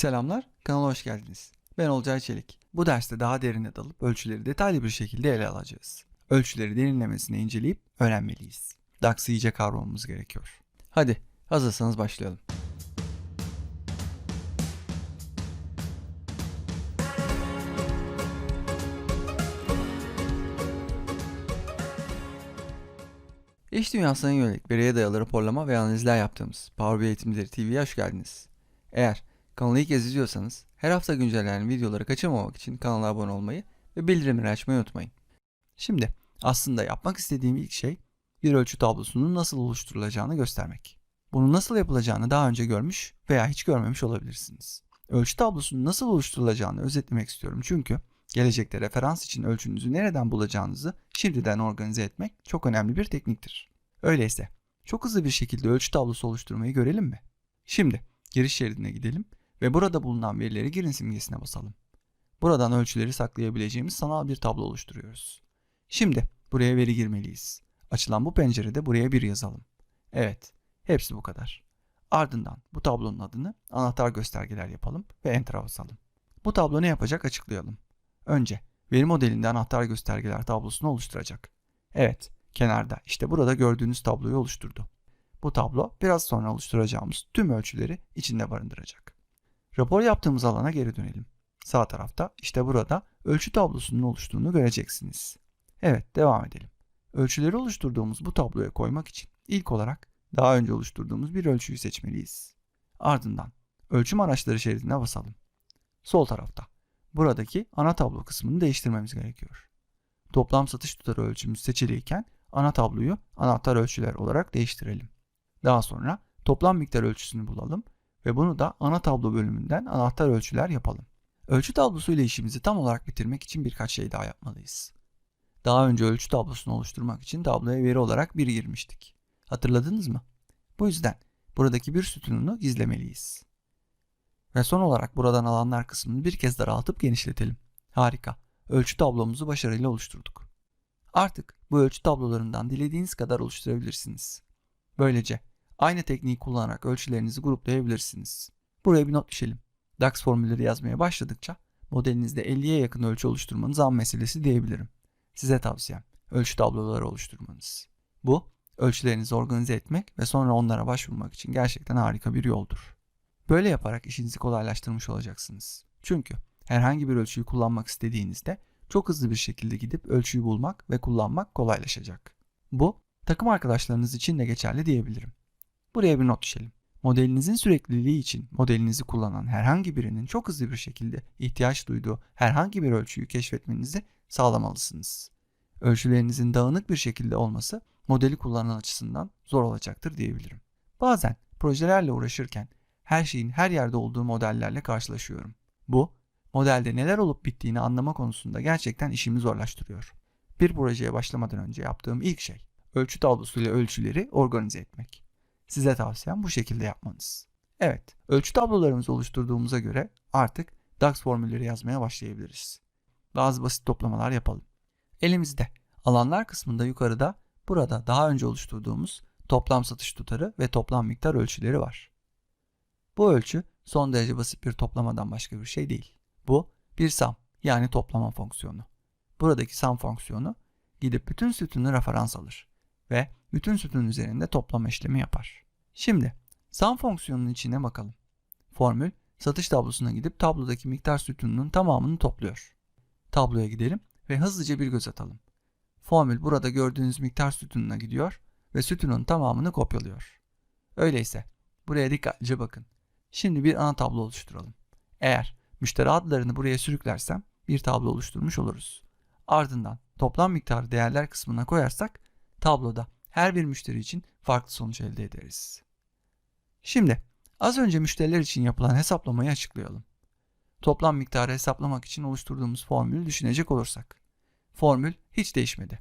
Selamlar, kanala hoş geldiniz. Ben Olcay Çelik. Bu derste daha derine dalıp ölçüleri detaylı bir şekilde ele alacağız. Ölçüleri derinlemesine inceleyip öğrenmeliyiz. DAX'ı iyice kavramamız gerekiyor. Hadi, hazırsanız başlayalım. İş dünyasına yönelik veriye dayalı raporlama ve analizler yaptığımız Power BI Eğitimleri TV'ye hoş geldiniz. Eğer kanalı ilk kez izliyorsanız her hafta güncellenen videoları kaçırmamak için kanala abone olmayı ve bildirimleri açmayı unutmayın. Şimdi aslında yapmak istediğim ilk şey bir ölçü tablosunun nasıl oluşturulacağını göstermek. Bunu nasıl yapılacağını daha önce görmüş veya hiç görmemiş olabilirsiniz. Ölçü tablosunun nasıl oluşturulacağını özetlemek istiyorum çünkü gelecekte referans için ölçünüzü nereden bulacağınızı şimdiden organize etmek çok önemli bir tekniktir. Öyleyse çok hızlı bir şekilde ölçü tablosu oluşturmayı görelim mi? Şimdi giriş şeridine gidelim ve burada bulunan verileri girin simgesine basalım. Buradan ölçüleri saklayabileceğimiz sanal bir tablo oluşturuyoruz. Şimdi buraya veri girmeliyiz. Açılan bu pencerede buraya bir yazalım. Evet, hepsi bu kadar. Ardından bu tablonun adını anahtar göstergeler yapalım ve Enter'a basalım. Bu tablo ne yapacak açıklayalım. Önce veri modelinde anahtar göstergeler tablosunu oluşturacak. Evet, kenarda işte burada gördüğünüz tabloyu oluşturdu. Bu tablo biraz sonra oluşturacağımız tüm ölçüleri içinde barındıracak. Rapor yaptığımız alana geri dönelim. Sağ tarafta işte burada ölçü tablosunun oluştuğunu göreceksiniz. Evet devam edelim. Ölçüleri oluşturduğumuz bu tabloya koymak için ilk olarak daha önce oluşturduğumuz bir ölçüyü seçmeliyiz. Ardından ölçüm araçları şeridine basalım. Sol tarafta buradaki ana tablo kısmını değiştirmemiz gerekiyor. Toplam satış tutarı ölçümüz seçiliyken ana tabloyu anahtar ölçüler olarak değiştirelim. Daha sonra toplam miktar ölçüsünü bulalım ve bunu da ana tablo bölümünden anahtar ölçüler yapalım. Ölçü tablosu ile işimizi tam olarak bitirmek için birkaç şey daha yapmalıyız. Daha önce ölçü tablosunu oluşturmak için tabloya veri olarak 1 girmiştik. Hatırladınız mı? Bu yüzden buradaki bir sütununu gizlemeliyiz. Ve son olarak buradan alanlar kısmını bir kez daraltıp genişletelim. Harika. Ölçü tablomuzu başarıyla oluşturduk. Artık bu ölçü tablolarından dilediğiniz kadar oluşturabilirsiniz. Böylece aynı tekniği kullanarak ölçülerinizi gruplayabilirsiniz. Buraya bir not düşelim. DAX formülleri yazmaya başladıkça modelinizde 50'ye yakın ölçü oluşturmanız an meselesi diyebilirim. Size tavsiyem ölçü tabloları oluşturmanız. Bu ölçülerinizi organize etmek ve sonra onlara başvurmak için gerçekten harika bir yoldur. Böyle yaparak işinizi kolaylaştırmış olacaksınız. Çünkü herhangi bir ölçüyü kullanmak istediğinizde çok hızlı bir şekilde gidip ölçüyü bulmak ve kullanmak kolaylaşacak. Bu takım arkadaşlarınız için de geçerli diyebilirim. Buraya bir not düşelim. Modelinizin sürekliliği için modelinizi kullanan herhangi birinin çok hızlı bir şekilde ihtiyaç duyduğu herhangi bir ölçüyü keşfetmenizi sağlamalısınız. Ölçülerinizin dağınık bir şekilde olması modeli kullanan açısından zor olacaktır diyebilirim. Bazen projelerle uğraşırken her şeyin her yerde olduğu modellerle karşılaşıyorum. Bu, modelde neler olup bittiğini anlama konusunda gerçekten işimi zorlaştırıyor. Bir projeye başlamadan önce yaptığım ilk şey, ölçü tablosuyla ölçüleri organize etmek. Size tavsiyem bu şekilde yapmanız. Evet, ölçü tablolarımızı oluşturduğumuza göre artık DAX formülleri yazmaya başlayabiliriz. Bazı basit toplamalar yapalım. Elimizde alanlar kısmında yukarıda burada daha önce oluşturduğumuz toplam satış tutarı ve toplam miktar ölçüleri var. Bu ölçü son derece basit bir toplamadan başka bir şey değil. Bu bir sum yani toplama fonksiyonu. Buradaki sum fonksiyonu gidip bütün sütunu referans alır ve bütün sütun üzerinde toplama işlemi yapar. Şimdi sum fonksiyonunun içine bakalım. Formül satış tablosuna gidip tablodaki miktar sütununun tamamını topluyor. Tabloya gidelim ve hızlıca bir göz atalım. Formül burada gördüğünüz miktar sütununa gidiyor ve sütunun tamamını kopyalıyor. Öyleyse buraya dikkatlice bakın. Şimdi bir ana tablo oluşturalım. Eğer müşteri adlarını buraya sürüklersem bir tablo oluşturmuş oluruz. Ardından toplam miktarı değerler kısmına koyarsak tabloda her bir müşteri için farklı sonuç elde ederiz. Şimdi az önce müşteriler için yapılan hesaplamayı açıklayalım. Toplam miktarı hesaplamak için oluşturduğumuz formülü düşünecek olursak. Formül hiç değişmedi.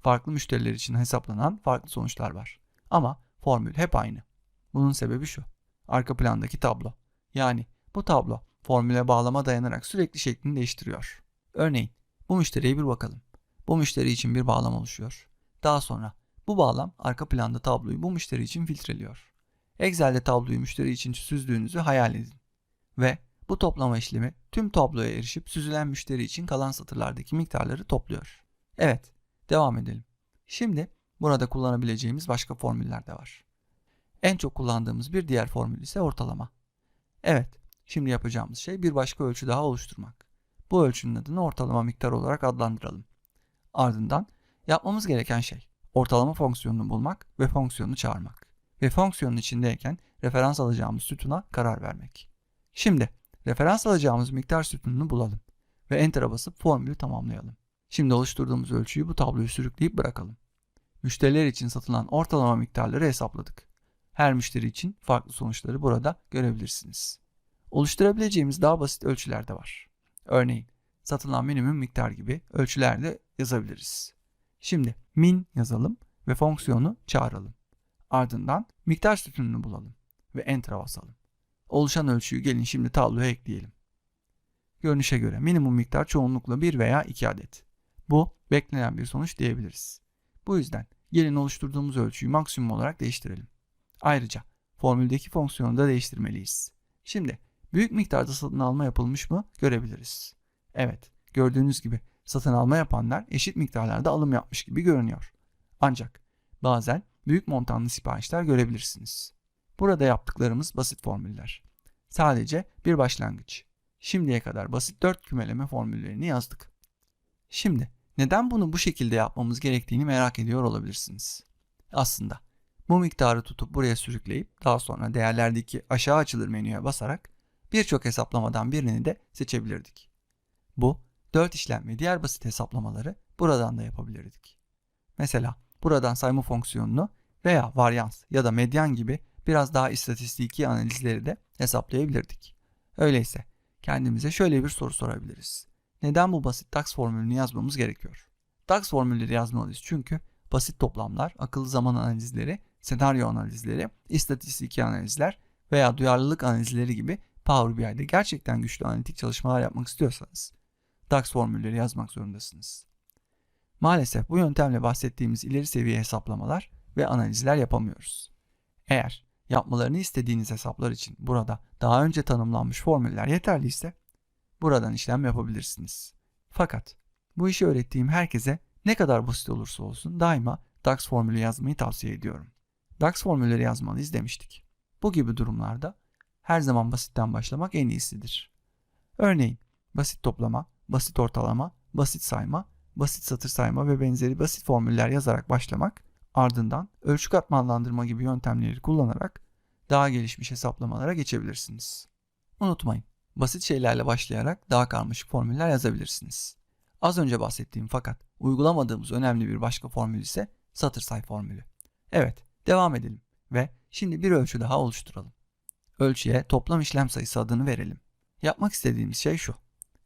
Farklı müşteriler için hesaplanan farklı sonuçlar var. Ama formül hep aynı. Bunun sebebi şu. Arka plandaki tablo. Yani bu tablo formüle bağlama dayanarak sürekli şeklini değiştiriyor. Örneğin bu müşteriye bir bakalım. Bu müşteri için bir bağlam oluşuyor. Daha sonra bu bağlam arka planda tabloyu bu müşteri için filtreliyor. Excel'de tabloyu müşteri için süzdüğünüzü hayal edin. Ve Bu toplama işlemi tüm tabloya erişip süzülen müşteri için kalan satırlardaki miktarları topluyor. Evet, devam edelim. Şimdi burada kullanabileceğimiz başka formüller de var. En çok kullandığımız bir diğer formül ise ortalama. Evet, şimdi yapacağımız şey bir başka ölçü daha oluşturmak. Bu ölçünün adını ortalama miktar olarak adlandıralım. Ardından yapmamız gereken şey ortalama fonksiyonunu bulmak ve fonksiyonunu çağırmak. Ve fonksiyonun içindeyken referans alacağımız sütuna karar vermek. Şimdi referans alacağımız miktar sütununu bulalım ve enter'a basıp formülü tamamlayalım. Şimdi oluşturduğumuz ölçüyü bu tabloyu sürükleyip bırakalım. Müşteriler için satılan ortalama miktarları hesapladık. Her müşteri için farklı sonuçları burada görebilirsiniz. Oluşturabileceğimiz daha basit ölçüler de var. Örneğin satılan minimum miktar gibi ölçüler de yazabiliriz. Şimdi min yazalım ve fonksiyonu çağıralım. Ardından miktar sütununu bulalım ve enter'a basalım. Oluşan ölçüyü gelin şimdi tabloya ekleyelim. Görünüşe göre minimum miktar çoğunlukla 1 veya 2 adet. Bu beklenen bir sonuç diyebiliriz. Bu yüzden gelin oluşturduğumuz ölçüyü maksimum olarak değiştirelim. Ayrıca formüldeki fonksiyonu da değiştirmeliyiz. Şimdi büyük miktarda satın alma yapılmış mı görebiliriz. Evet, gördüğünüz gibi satın alma yapanlar eşit miktarlarda alım yapmış gibi görünüyor. Ancak bazen büyük montanlı siparişler görebilirsiniz. Burada yaptıklarımız basit formüller. Sadece bir başlangıç. Şimdiye kadar basit 4 kümeleme formüllerini yazdık. Şimdi neden bunu bu şekilde yapmamız gerektiğini merak ediyor olabilirsiniz. Aslında bu miktarı tutup buraya sürükleyip daha sonra değerlerdeki aşağı açılır menüye basarak birçok hesaplamadan birini de seçebilirdik. Bu 4 işlem ve diğer basit hesaplamaları buradan da yapabilirdik. Mesela buradan sayma fonksiyonunu veya varyans ya da medyan gibi biraz daha istatistiki analizleri de hesaplayabilirdik. Öyleyse kendimize şöyle bir soru sorabiliriz. Neden bu basit DAX formülünü yazmamız gerekiyor? DAX formülleri yazmalıyız çünkü basit toplamlar, akıllı zaman analizleri, senaryo analizleri, istatistiki analizler veya duyarlılık analizleri gibi Power BI'de gerçekten güçlü analitik çalışmalar yapmak istiyorsanız DAX formülleri yazmak zorundasınız. Maalesef bu yöntemle bahsettiğimiz ileri seviye hesaplamalar ve analizler yapamıyoruz. Eğer yapmalarını istediğiniz hesaplar için burada daha önce tanımlanmış formüller yeterliyse buradan işlem yapabilirsiniz. Fakat bu işi öğrettiğim herkese ne kadar basit olursa olsun daima DAX formülü yazmayı tavsiye ediyorum. DAX formülleri yazmalıyız demiştik. Bu gibi durumlarda her zaman basitten başlamak en iyisidir. Örneğin basit toplama, basit ortalama, basit sayma, basit satır sayma ve benzeri basit formüller yazarak başlamak, ardından ölçü katmanlandırma gibi yöntemleri kullanarak daha gelişmiş hesaplamalara geçebilirsiniz. Unutmayın, basit şeylerle başlayarak daha karmaşık formüller yazabilirsiniz. Az önce bahsettiğim fakat uygulamadığımız önemli bir başka formül ise satır say formülü. Evet, devam edelim ve şimdi bir ölçü daha oluşturalım. Ölçüye toplam işlem sayısı adını verelim. Yapmak istediğimiz şey şu.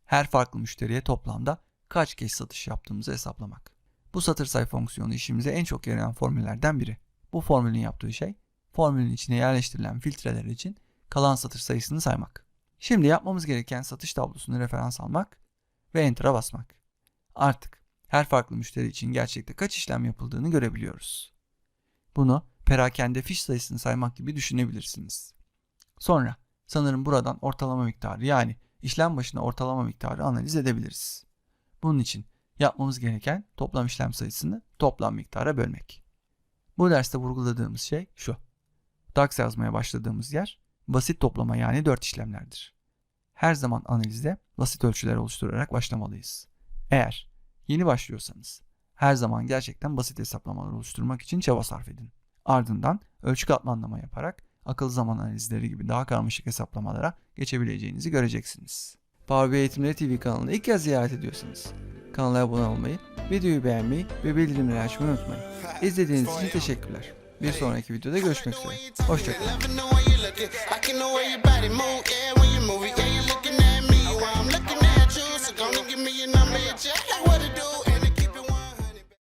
Her farklı müşteriye toplamda kaç kez satış yaptığımızı hesaplamak. Bu satır say fonksiyonu işimize en çok yarayan formüllerden biri. Bu formülün yaptığı şey, formülün içine yerleştirilen filtreler için kalan satır sayısını saymak. Şimdi yapmamız gereken satış tablosunu referans almak ve Enter'a basmak. Artık her farklı müşteri için gerçekte kaç işlem yapıldığını görebiliyoruz. Bunu perakende fiş sayısını saymak gibi düşünebilirsiniz. Sonra sanırım buradan ortalama miktarı yani işlem başına ortalama miktarı analiz edebiliriz. Bunun için yapmamız gereken toplam işlem sayısını toplam miktara bölmek. Bu derste vurguladığımız şey şu. DAX yazmaya başladığımız yer basit toplama yani 4 işlemlerdir. Her zaman analize basit ölçüler oluşturarak başlamalıyız. Eğer yeni başlıyorsanız her zaman gerçekten basit hesaplamalar oluşturmak için çaba sarf edin. Ardından ölçü katmanlama yaparak akıllı zaman analizleri gibi daha karmaşık hesaplamalara geçebileceğinizi göreceksiniz. Power BI Eğitimleri TV kanalını ilk kez ziyaret ediyorsanız kanala abone olmayı, videoyu beğenmeyi ve bildirimleri açmayı unutmayın. İzlediğiniz için teşekkürler. Bir sonraki videoda görüşmek üzere. Hoşçakalın.